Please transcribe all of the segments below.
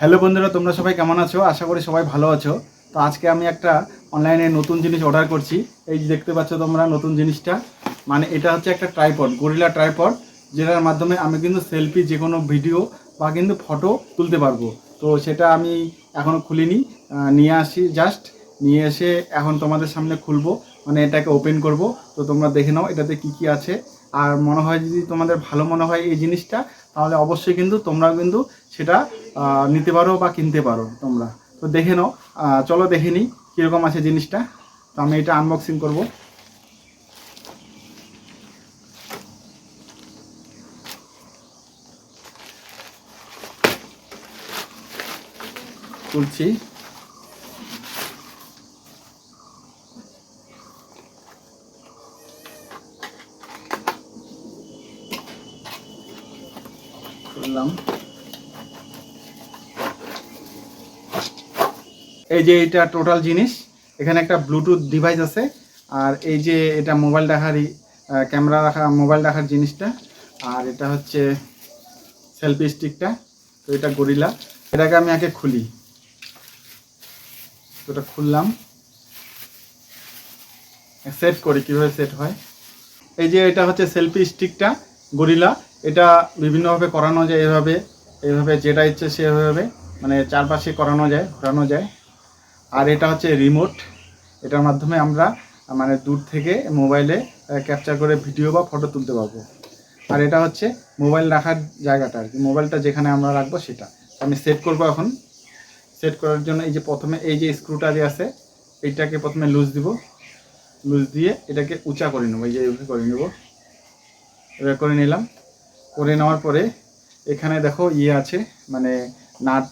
Hello বন্ধুরা, তোমরা সবাই কেমন আছো? আশা করি সবাই ভালো আছো। তো আজকে আমি একটা অনলাইনে নতুন জিনিস অর্ডার করছি। এই যে দেখতে পাচ্ছ তোমরা নতুন জিনিসটা। মানে এটা হচ্ছে একটা ট্রাইপড গরিলা ট্রাইপড যেটার মাধ্যমে আমি কিন্তু সেলফি যে কোনো ভিডিও বা কিন্তু ফটো তুলতে পারব। তো সেটা আমি এখনও খুলিনি। নিয়ে আসি জাস্ট নিয়ে এসে এখন তোমাদের সামনে খুলবো। মানে এটাকে ওপেন করব। তো তোমরা দেখে নাও এটাতে কি কি আছে। আর মনে হয় যদি তোমাদের ভালো মনে হয় এই জিনিসটা, তাহলে অবশ্যই কিন্তু তোমরা কিন্তু সেটা নিতে পারো বা কিনতে পারো তোমরা। তো দেখে নাও চলো দেখে নিই কীরকম আছে জিনিসটা। তো আমি এটা আনবক্সিং করব। তুলছি তুললাম এই যে এটা টোটাল জিনিস, এখানে একটা ব্লুটুথ ডিভাইস আছে, আর এই যে এটা মোবাইল দেখারই ক্যামেরা রাখা মোবাইল রাখার জিনিসটা, আর এটা হচ্ছে সেলফি স্টিকটা তো এটা গরিলা এটাকে আমি আগে খুলি। তো এটা খুললাম। সেট করি, কীভাবে সেট হয়। এই যে এটা হচ্ছে সেলফি স্টিকটা গরিলা এটা বিভিন্নভাবে করানো যায় এভাবে। এইভাবে যেটা ইচ্ছে সেভাবে মানে চারপাশে করানো যায়, ঘোরানো যায়। আর এটা হচ্ছে রিমোট এটার মাধ্যমে আমরা মানে দূর থেকে মোবাইলে ক্যাপচার করে ভিডিও বা ফটো তুলতে পারব। আর এটা হচ্ছে মোবাইল রাখার জায়গাটা আর কি। মোবাইলটা যেখানে আমরা রাখব সেটা। আমি সেট করব এখন। সেট করার জন্য এই যে প্রথমে, এই যে স্ক্রুটা যে আছে, এইটাকে প্রথমে লুজ দিব। লুজ দিয়ে এটাকে উঁচা করে নেব। এই যে এইভাবে করে নেব। এভাবে করে নিলাম। করে নেওয়ার পরে এখানে দেখো ইয়ে আছে মানে নাট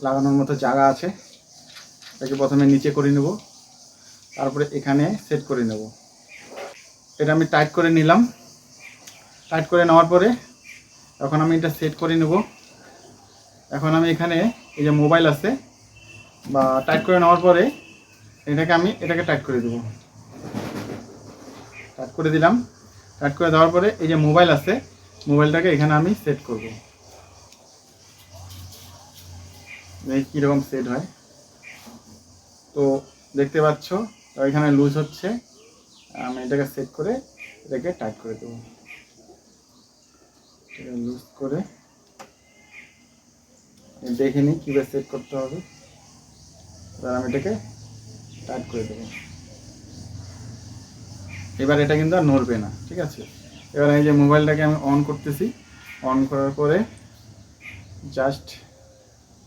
লাগানোর মতো জায়গা আছে। এটাকে প্রথমে নিচে করে নেব। তারপরে এখানে সেট করে নেব। এটা আমি টাইট করে নিলাম। টাইট করে নেওয়ার পরে এখন আমি এটা সেট করে নেব। এখন আমি এখানে এই যে মোবাইল আছে, বা টাইট করে নেওয়ার পরে এটাকে আমি, এটাকে টাইট করে দেবো। টাইট করে দিলাম। টাইট করে দেওয়ার পরে এই যে মোবাইল আছে মোবাইলটাকে এখানে আমি সেট করব। কীরকম সেট হয়। তো দেখতে পাচ্ছ এখানে লুজ হচ্ছে। আমি এটাকে সেট করে এটাকে টাইট করে দেবো। লুজ করে দেখে নিই কীভাবে সেট করতে হবে। এবার আমি এটাকে টাইট করে দেবো। এবার এটা কিন্তু আর নড়বে না, ঠিক আছে? এবার এই যে মোবাইলটাকে আমি অন করতেছি অন করার পরে জাস্ট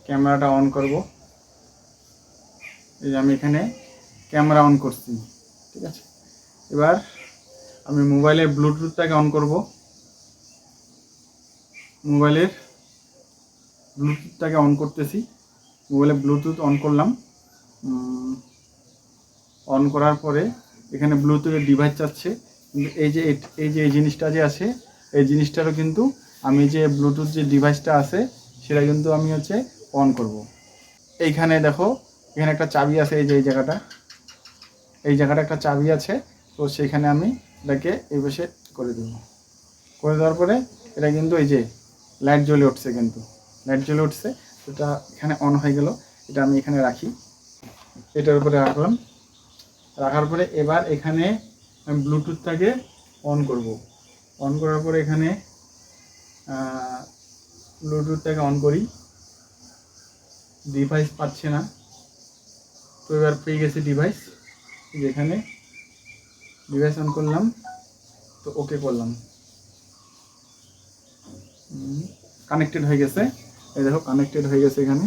ক্যামেরাটা অন করব। এই আমি এখানে ক্যামেরা অন করছি। ঠিক আছে? এবার আমি মোবাইলের ব্লুটুথটাকে অন করব। মোবাইলের ব্লুটুথটাকে অন করতেছি। মোবাইলে ব্লুটুথ অন করলাম। অন করার পরে এখানে ব্লুটুথের ডিভাইস চাচ্ছে। এই যে এই যে এই জিনিসটা যে আছে, এই জিনিসটারও কিন্তু আমি যে ব্লুটুথ যে ডিভাইসটা আছে, সেটা কিন্তু আমি হচ্ছে অন করব। এইখানে দেখো এখানে একটা চাবি আছে, এই যে, এই জায়গাটা। এই জায়গাটা একটা চাবি আছে, তো সেখানে আমি এটাকে এই বসে করে দেবো। করে দেওয়ার পরে এটা কিন্তু এই যে লাইট জ্বলে উঠছে কিন্তু। লাইট জ্বলে উঠছে এটা এখানে অন হয়ে গেল, এটা আমি এখানে রাখি। এটার উপরে রাখলাম। রাখার পরে এবার এখানে ব্লুটুথটাকে অন করব। অন করার পরে এখানে ব্লুটুথটাকে অন করি। ডিভাইস পাচ্ছে না। এবার পেয়ে গেছে ডিভাইস যেখানে ডিভাইস অন করলাম, তো ওকে করলাম। কানেক্টেড হয়ে গেছে। এই দেখো কানেক্টেড হয়ে গেছে এখানে।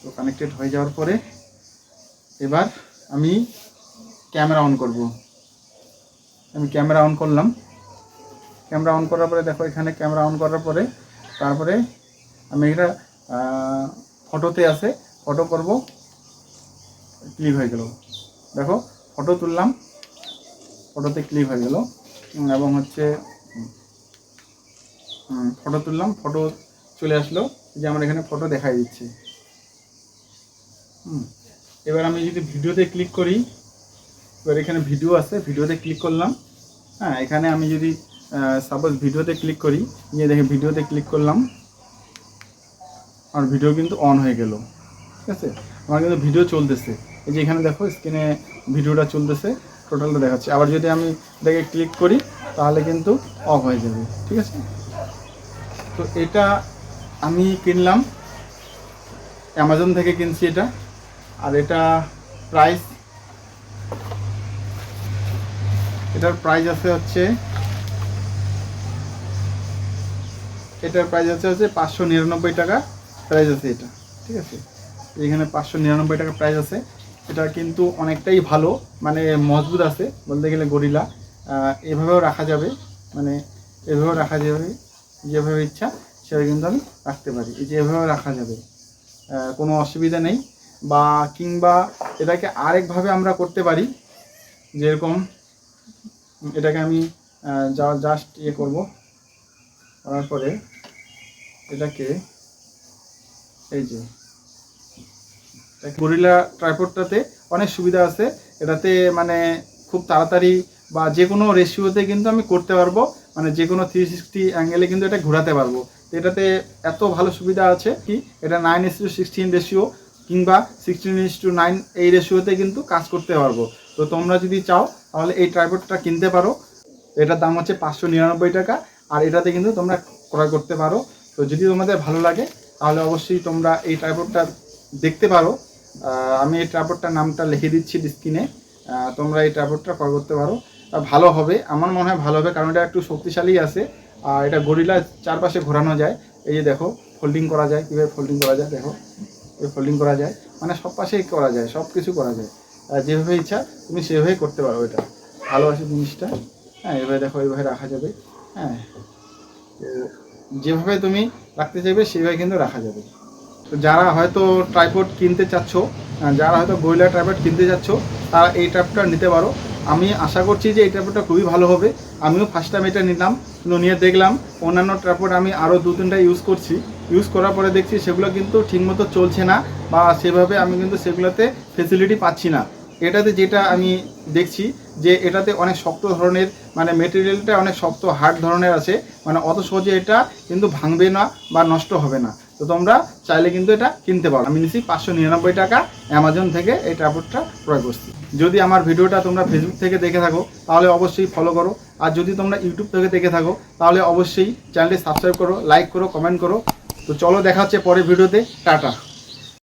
তো কানেক্টেড হয়ে যাওয়ার পরে এবার আমি ক্যামেরা অন করব। আমি ক্যামেরা অন করলাম। ক্যামেরা অন করার পরে দেখো, এখানে ক্যামেরা অন করার পরে তারপরে আমি এটা ফটোতে আছে। ফটো করব। ক্লিক হয়ে গেল। দেখো ফটো তুললাম ফটোতে ক্লিক হয়ে গেল। এবং হচ্ছে ফটো তুললাম ফটো চলে আসলো যে আমার এখানে ফটো দেখাই দিচ্ছে। হুম, এবার আমি যদি ভিডিওতে ক্লিক করি, এবার এখানে ভিডিও আছে, ভিডিওতে ক্লিক করলাম। হ্যাঁ এখানে আমি যদি সাপোজ ভিডিওতে ক্লিক করি, নিয়ে দেখে ভিডিওতে ক্লিক করলাম। আমার ভিডিও কিন্তু অন হয়ে গেল। ঠিক আছে? আমার কিন্তু ভিডিও চলতেছে। এই যে এখানে দেখো স্ক্রিনে ভিডিওটা চলতেছে টোটালটা দেখাচ্ছে। আবার যদি আমি এটাকে ক্লিক করি, তাহলে কিন্তু অফ হয়ে যাবে, ঠিক আছে? তো এটা আমি কিনলাম অ্যামাজন থেকে কিনছি এটা, আর এটা প্রাইস এটার প্রাইস আছে হচ্ছে, এটার প্রাইস আছে হচ্ছে পাঁচশো নিরানব্বই টাকা প্রাইস আছে এটা, ঠিক আছে? এখানে পাঁচশো নিরানব্বই টাকা প্রাইস আছে। এটা কিন্তু অনেকটাই ভালো মানে মজবুত আছে বলতে গেলে গরিলা। এভাবেও রাখা যাবে মানে এভাবেও রাখা যাবে, যেভাবে ইচ্ছা সেভাবে কিন্তু আমি রাখতে পারি। এই যে এভাবেও রাখা যাবে কোনো অসুবিধা নেই। বা কিংবা এটাকে আরেকভাবে আমরা করতে পারি, যেরকম এটাকে আমি যা জাস্ট ইয়ে করব। করার পরে এটাকে, এই যে গরিলা ট্রাইপডটাতে অনেক সুবিধা আছে। এটাতে মানে খুব তাড়াতাড়ি বা যে কোনো রেশিওতে কিন্তু আমি করতে পারব। মানে যে কোনো থ্রি সিক্সটি অ্যাঙ্গেলে কিন্তু এটা ঘোরাতে পারব। এটাতে এত ভালো সুবিধা আছে কি, এটা nine is to sixteen ratio কিংবা সিক্সটিন ইস টু নাইন এই রেশিওতে কিন্তু কাজ করতে পারব। তো তোমরা যদি চাও, তাহলে এই ট্রাইপডটা কিনতে পারো। এটার দাম হচ্ছে পাঁচশো নিরানব্বই টাকা আর এটাতে কিন্তু তোমরা ক্রয় করতে পারো। তো যদি তোমাদের ভালো লাগে, তাহলে অবশ্যই তোমরা এই ট্রাইপডটা দেখতে পারো। আমি এই ট্রাইপডটার নামটা লিখে দিচ্ছি স্ক্রিনে তোমরা এই ট্রাইপডটা ক্রয় করতে পারো। ভালো হবে। আমার মনে হয় ভালো হবে কারণ এটা একটু শক্তিশালী আছে। আর এটা গরিলা চারপাশে ঘোরানো যায়। এই যে দেখো ফোল্ডিং করা যায়। কীভাবে ফোল্ডিং করা যায় দেখো। এই ফোল্ডিং করা যায়। মানে সব পাশেই করা যায়, সব কিছু করা যায়। যেভাবে ইচ্ছা, তুমি সেভাবেই করতে পারো এটা। ভালো আছে জিনিসটা। হ্যাঁ এভাবে দেখো এইভাবে রাখা যাবে। হ্যাঁ। যেভাবে তুমি রাখতে চাইবে, সেভাবে কিন্তু রাখা যাবে। যারা হয়তো ট্রাইপড কিনতে চাচ্ছ যারা হয়তো গরিলা ট্রাইপড কিনতে চাচ্ছ, তারা এই ট্রাইপটা নিতে পারো। আমি আশা করছি যে এই ট্রাইপডটা খুবই ভালো হবে। আমিও ফার্স্ট টাইম এটা নিলাম নিয়ে দেখলাম। অন্যান্য ট্রাইপড আমি আরও দু, তিনটা ইউজ করছি। ইউজ করার পরে দেখছি সেগুলো কিন্তু ঠিকমতো চলছে না বা সেভাবে আমি কিন্তু সেগুলোতে ফেসিলিটি পাচ্ছি না। এটাতে যেটা আমি দেখছি যে এটাতে অনেক শক্ত ধরনের মানে মেটেরিয়ালটা অনেক শক্ত হার্ড ধরনের আছে। মানে অত সহজে এটা কিন্তু ভাঙবে না বা নষ্ট হবে না। তো তোমরা চাইলে কিন্তু এটা কিনতে পারো। আমি নিচ্ছি পাঁচশো নিরানব্বই টাকা অ্যামাজন থেকে এই ট্রাপোর্টটা ক্রয় করছি। যদি আমার ভিডিওটা তোমরা ফেসবুক থেকে দেখে থাকো, তাহলে অবশ্যই ফলো করো। আর যদি তোমরা ইউটিউব থেকে দেখে থাকো, তাহলে অবশ্যই চ্যানেলটি সাবস্ক্রাইব করো লাইক করো কমেন্ট করো। তো চলো দেখা হচ্ছে পরের ভিডিওতে। টাটা।